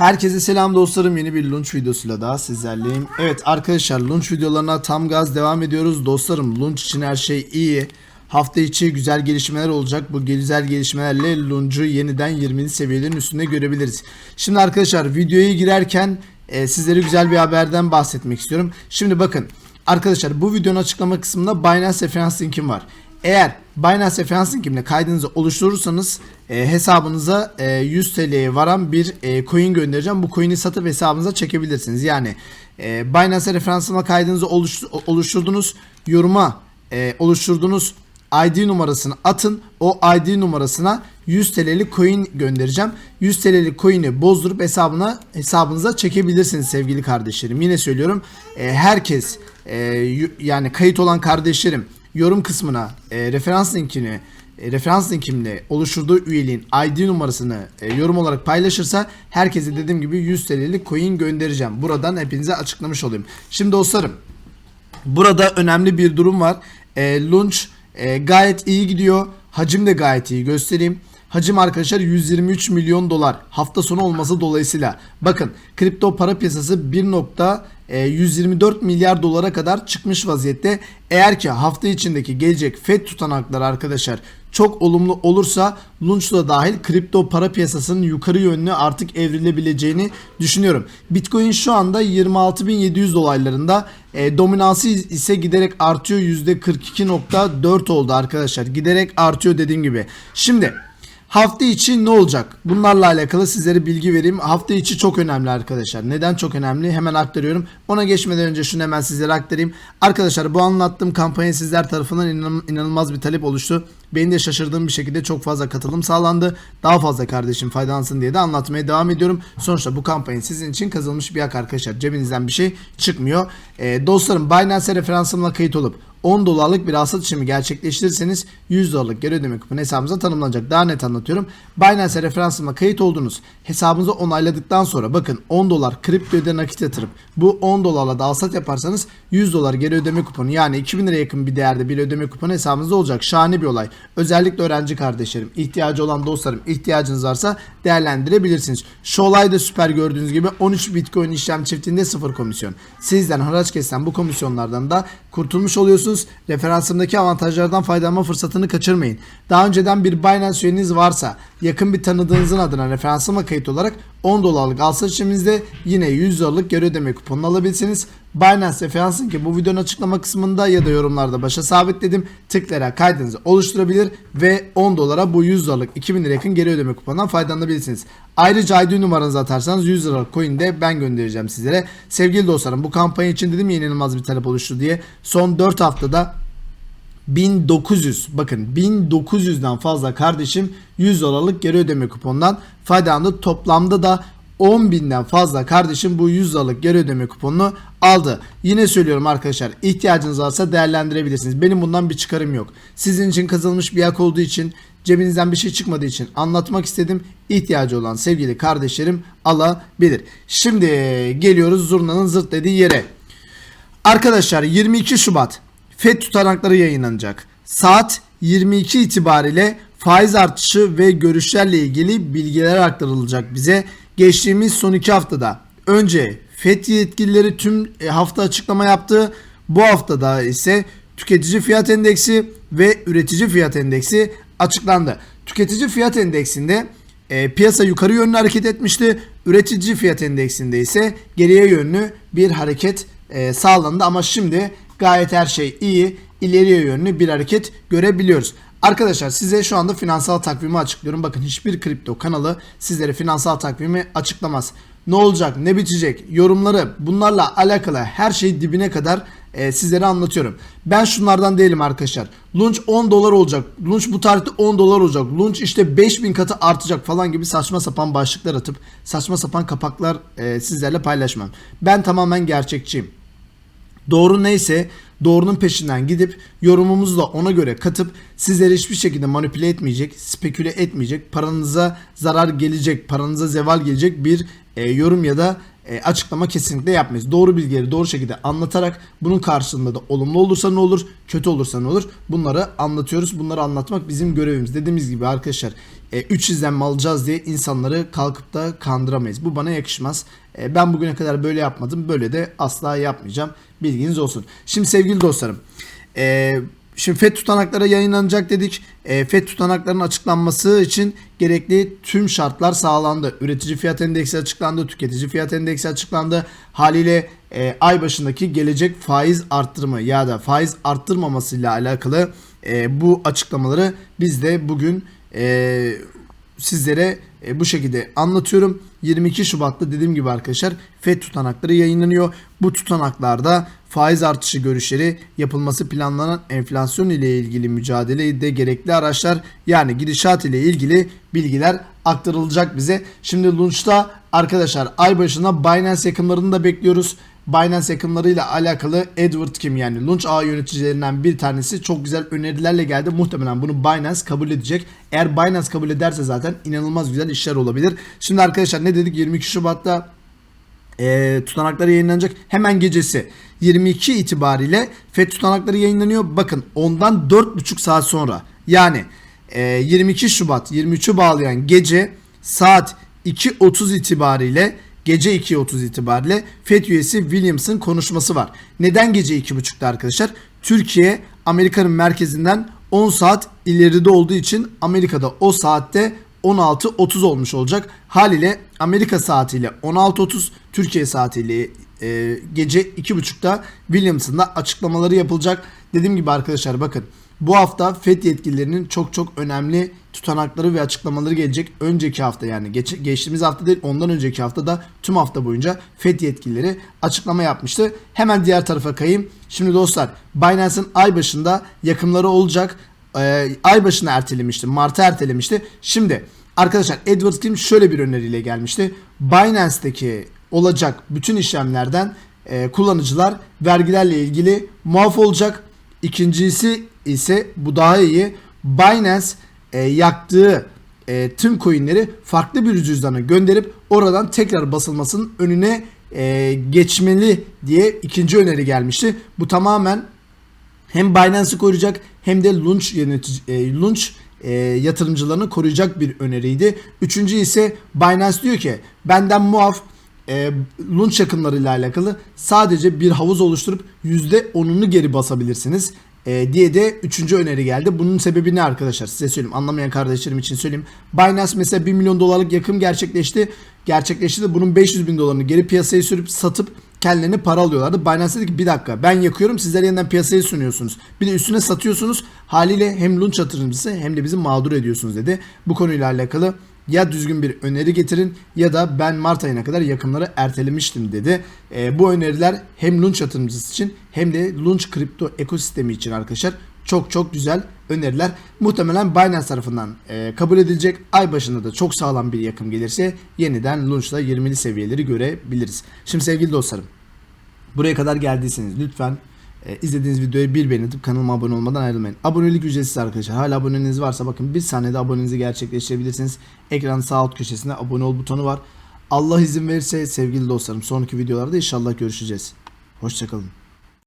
Herkese selam dostlarım. Yeni bir lunch videosuyla daha sizlerleyim. Evet arkadaşlar lunch videolarına tam gaz devam ediyoruz. Dostlarım lunch için her şey iyi. Hafta içi güzel gelişmeler olacak. Bu güzel gelişmelerle lunch'u yeniden 20. seviyelerin üstünde görebiliriz. Şimdi arkadaşlar videoya girerken e, sizlere güzel bir haberden bahsetmek istiyorum. Şimdi bakın arkadaşlar bu videonun açıklama kısmında Binance referans linkim var. Eğer Binance referans linkimle kaydınızı oluşturursanız e, hesabınıza e, 100 TL'ye varan bir e, coin göndereceğim. Bu coin'i satıp hesabınıza çekebilirsiniz. Yani e, Binance referansıma kaydınızı oluştu- oluşturdunuz. Yoruma e, oluşturduğunuz ID numarasını atın. O ID numarasına 100 TL'lik coin göndereceğim. 100 TL'lik coin'i bozdurup hesabına hesabınıza çekebilirsiniz sevgili kardeşlerim. Yine söylüyorum. e, herkes e, yani kayıt olan kardeşlerim yorum kısmına e, referans linkini e, referans linkimle oluşturduğu üyeliğin ID numarasını e, yorum olarak paylaşırsa herkese dediğim gibi 100 TL'lik coin göndereceğim. Buradan hepinize açıklamış olayım. Şimdi dostlarım Burada önemli bir durum var. E, launch e, gayet iyi gidiyor. Hacim de gayet iyi göstereyim. Hacim arkadaşlar 123 milyon dolar hafta sonu olması dolayısıyla bakın kripto para piyasası 1.124 milyar dolara kadar çıkmış vaziyette. Eğer ki hafta içindeki gelecek FED tutanakları arkadaşlar çok olumlu olursa Launch da dahil kripto para piyasasının yukarı yönlü artık evrilebileceğini düşünüyorum. Bitcoin şu anda 26.700 dolaylarında. E, dominansı ise giderek artıyor. %42.4 oldu arkadaşlar. Giderek artıyor dediğim gibi. Şimdi Hafta içi ne olacak? Bunlarla alakalı sizlere bilgi vereyim. Hafta içi çok önemli arkadaşlar. Neden çok önemli? Hemen aktarıyorum. Ona geçmeden önce şunu hemen sizlere aktarayım. Arkadaşlar bu anlattığım kampanya sizler tarafından inan- inanılmaz bir talep oluştu. Benim de şaşırdığım bir şekilde çok fazla katılım sağlandı. Daha fazla kardeşim faydalansın diye de anlatmaya devam ediyorum. Sonuçta bu kampanya sizin için kazanılmış bir hak arkadaşlar. Cebinizden bir şey çıkmıyor. Ee, dostlarım Binance referansımla kayıt olup 10 dolarlık bir alsat işlemi gerçekleştirirseniz 100 dolarlık geri ödeme kuponu hesabınıza tanımlanacak. Daha net anlatıyorum. Binance referansıma kayıt oldunuz. Hesabınızı onayladıktan sonra bakın 10 dolar kripto öde nakit yatırıp bu 10 dolarla da alsat yaparsanız 100 dolar geri ödeme kuponu yani 2000 lira yakın bir değerde bir ödeme kuponu hesabınızda olacak. Şahane bir olay. Özellikle öğrenci kardeşlerim, ihtiyacı olan dostlarım, ihtiyacınız varsa değerlendirebilirsiniz. Şu olay da süper gördüğünüz gibi 13 Bitcoin işlem çiftinde sıfır komisyon. Sizden haraç kesen bu komisyonlardan da kurtulmuş oluyorsunuz. Referansımdaki avantajlardan faydalanma fırsatını kaçırmayın. Daha önceden bir Binance üyeniz varsa yakın bir tanıdığınızın adına referansıma kayıt olarak 10 dolarlık alsat işleminizde yine 100 dolarlık geri ödeme kuponunu alabilirsiniz. Binance referans linki bu videonun açıklama kısmında ya da yorumlarda başa sabitledim. Tıklayarak kaydınızı oluşturabilir ve 10 dolara bu 100 dolarlık 2000 lira yakın geri ödeme kuponundan faydalanabilirsiniz. Ayrıca ID numaranızı atarsanız 100 liralık coin de ben göndereceğim sizlere. Sevgili dostlarım bu kampanya için dedim ya inanılmaz bir talep oluştu diye. Son 4 haftada 1900 bakın 1900'den fazla kardeşim 100 dolarlık geri ödeme kuponundan faydalandı. Toplamda da 10.000'den fazla kardeşim bu 100 dolarlık geri ödeme kuponunu aldı. Yine söylüyorum arkadaşlar ihtiyacınız varsa değerlendirebilirsiniz. Benim bundan bir çıkarım yok. Sizin için kazanılmış bir hak olduğu için cebinizden bir şey çıkmadığı için anlatmak istedim. İhtiyacı olan sevgili kardeşlerim alabilir. Şimdi geliyoruz zurnanın zırt dediği yere. Arkadaşlar 22 Şubat FED tutanakları yayınlanacak. Saat 22 itibariyle faiz artışı ve görüşlerle ilgili bilgiler aktarılacak bize. Geçtiğimiz son iki haftada önce FED yetkilileri tüm e, hafta açıklama yaptı. Bu haftada ise tüketici fiyat endeksi ve üretici fiyat endeksi açıklandı. Tüketici fiyat endeksinde e, piyasa yukarı yönlü hareket etmişti. Üretici fiyat endeksinde ise geriye yönlü bir hareket e, sağlandı ama şimdi gayet her şey iyi. İleriye yönlü bir hareket görebiliyoruz. Arkadaşlar size şu anda finansal takvimi açıklıyorum. Bakın hiçbir kripto kanalı sizlere finansal takvimi açıklamaz. Ne olacak, ne bitecek, yorumları bunlarla alakalı her şeyi dibine kadar e, sizlere anlatıyorum. Ben şunlardan değilim arkadaşlar. Launch 10 dolar olacak. Launch bu tarihte 10 dolar olacak. Launch işte 5000 katı artacak falan gibi saçma sapan başlıklar atıp saçma sapan kapaklar e, sizlerle paylaşmam. Ben tamamen gerçekçiyim. Doğru neyse doğrunun peşinden gidip yorumumuzu da ona göre katıp sizleri hiçbir şekilde manipüle etmeyecek, speküle etmeyecek, paranıza zarar gelecek, paranıza zeval gelecek bir e, yorum ya da e, açıklama kesinlikle yapmayız. Doğru bilgileri doğru şekilde anlatarak bunun karşılığında da olumlu olursa ne olur, kötü olursa ne olur bunları anlatıyoruz. Bunları anlatmak bizim görevimiz. Dediğimiz gibi arkadaşlar 3 izlenme alacağız diye insanları kalkıp da kandıramayız. Bu bana yakışmaz. E, ben bugüne kadar böyle yapmadım. Böyle de asla yapmayacağım. Bilginiz olsun. Şimdi sevgili dostlarım. Eee Şimdi FED tutanakları yayınlanacak dedik. E, FED tutanaklarının açıklanması için gerekli tüm şartlar sağlandı. Üretici fiyat endeksi açıklandı, tüketici fiyat endeksi açıklandı. Haliyle e, ay başındaki gelecek faiz arttırımı ya da faiz arttırmamasıyla alakalı e, bu açıklamaları biz de bugün e, sizlere e, bu şekilde anlatıyorum. 22 Şubat'ta dediğim gibi arkadaşlar FED tutanakları yayınlanıyor. Bu tutanaklarda faiz artışı görüşleri yapılması planlanan enflasyon ile ilgili mücadelede gerekli araçlar yani gidişat ile ilgili bilgiler aktarılacak bize. Şimdi Launch'ta arkadaşlar ay başına Binance yakınlarını da bekliyoruz. Binance yakınlarıyla alakalı Edward Kim yani Launch ağ yöneticilerinden bir tanesi çok güzel önerilerle geldi. Muhtemelen bunu Binance kabul edecek. Eğer Binance kabul ederse zaten inanılmaz güzel işler olabilir. Şimdi arkadaşlar ne dedik 22 Şubat'ta e, tutanakları yayınlanacak. Hemen gecesi 22 itibariyle FED tutanakları yayınlanıyor. Bakın ondan 4,5 saat sonra yani e, 22 Şubat 23'ü bağlayan gece saat 2.30 itibariyle gece 2.30 itibariyle FED üyesi Williams'ın konuşması var. Neden gece 2.30'da arkadaşlar? Türkiye Amerika'nın merkezinden 10 saat ileride olduğu için Amerika'da o saatte 16.30 olmuş olacak. Haliyle Amerika saatiyle 16.30, Türkiye saatiyle e, gece 2.30'da Williams'ın da açıklamaları yapılacak. Dediğim gibi arkadaşlar bakın bu hafta FED yetkililerinin çok çok önemli tutanakları ve açıklamaları gelecek. Önceki hafta yani geç, geçtiğimiz hafta değil ondan önceki hafta da tüm hafta boyunca FED yetkilileri açıklama yapmıştı. Hemen diğer tarafa kayayım. Şimdi dostlar Binance'ın ay başında yakımları olacak. Ee, ay başına ertelemişti. Mart'a ertelemişti. Şimdi arkadaşlar Edward Kim şöyle bir öneriyle gelmişti. Binance'deki olacak bütün işlemlerden e, kullanıcılar vergilerle ilgili muaf olacak. İkincisi ise bu daha iyi. Binance e, yaktığı e, tüm coinleri farklı bir cüzdana gönderip oradan tekrar basılmasının önüne e, geçmeli diye ikinci öneri gelmişti. Bu tamamen hem Binance'ı koruyacak hem de Launch yönetici e, e, yatırımcılarını koruyacak bir öneriydi. Üçüncü ise Binance diyor ki benden muaf e, Launch yakınlarıyla alakalı sadece bir havuz oluşturup %10'unu geri basabilirsiniz e, diye de üçüncü öneri geldi. Bunun sebebi ne arkadaşlar size söyleyeyim. Anlamayan kardeşlerim için söyleyeyim. Binance mesela 1 milyon dolarlık yakım gerçekleşti. Gerçekleşti de bunun 500 bin dolarını geri piyasaya sürüp satıp kendilerine para alıyorlardı. Binance dedi ki bir dakika ben yakıyorum sizler yeniden piyasaya sunuyorsunuz. Bir de üstüne satıyorsunuz. Haliyle hem lunch yatırımcısı hem de bizi mağdur ediyorsunuz dedi. Bu konuyla alakalı ya düzgün bir öneri getirin ya da ben Mart ayına kadar yakınları ertelemiştim dedi. E, bu öneriler hem Launch yatırımcısı için hem de Launch kripto ekosistemi için arkadaşlar çok çok güzel öneriler. Muhtemelen Binance tarafından e, kabul edilecek. Ay başında da çok sağlam bir yakım gelirse yeniden Launch'la 20'li seviyeleri görebiliriz. Şimdi sevgili dostlarım buraya kadar geldiyseniz lütfen e, izlediğiniz videoyu bir beğenip kanalıma abone olmadan ayrılmayın. Abonelik ücretsiz arkadaşlar. Hala aboneniz varsa bakın bir saniyede abonenizi gerçekleştirebilirsiniz. Ekranın sağ alt köşesinde abone ol butonu var. Allah izin verirse sevgili dostlarım sonraki videolarda inşallah görüşeceğiz. Hoşçakalın.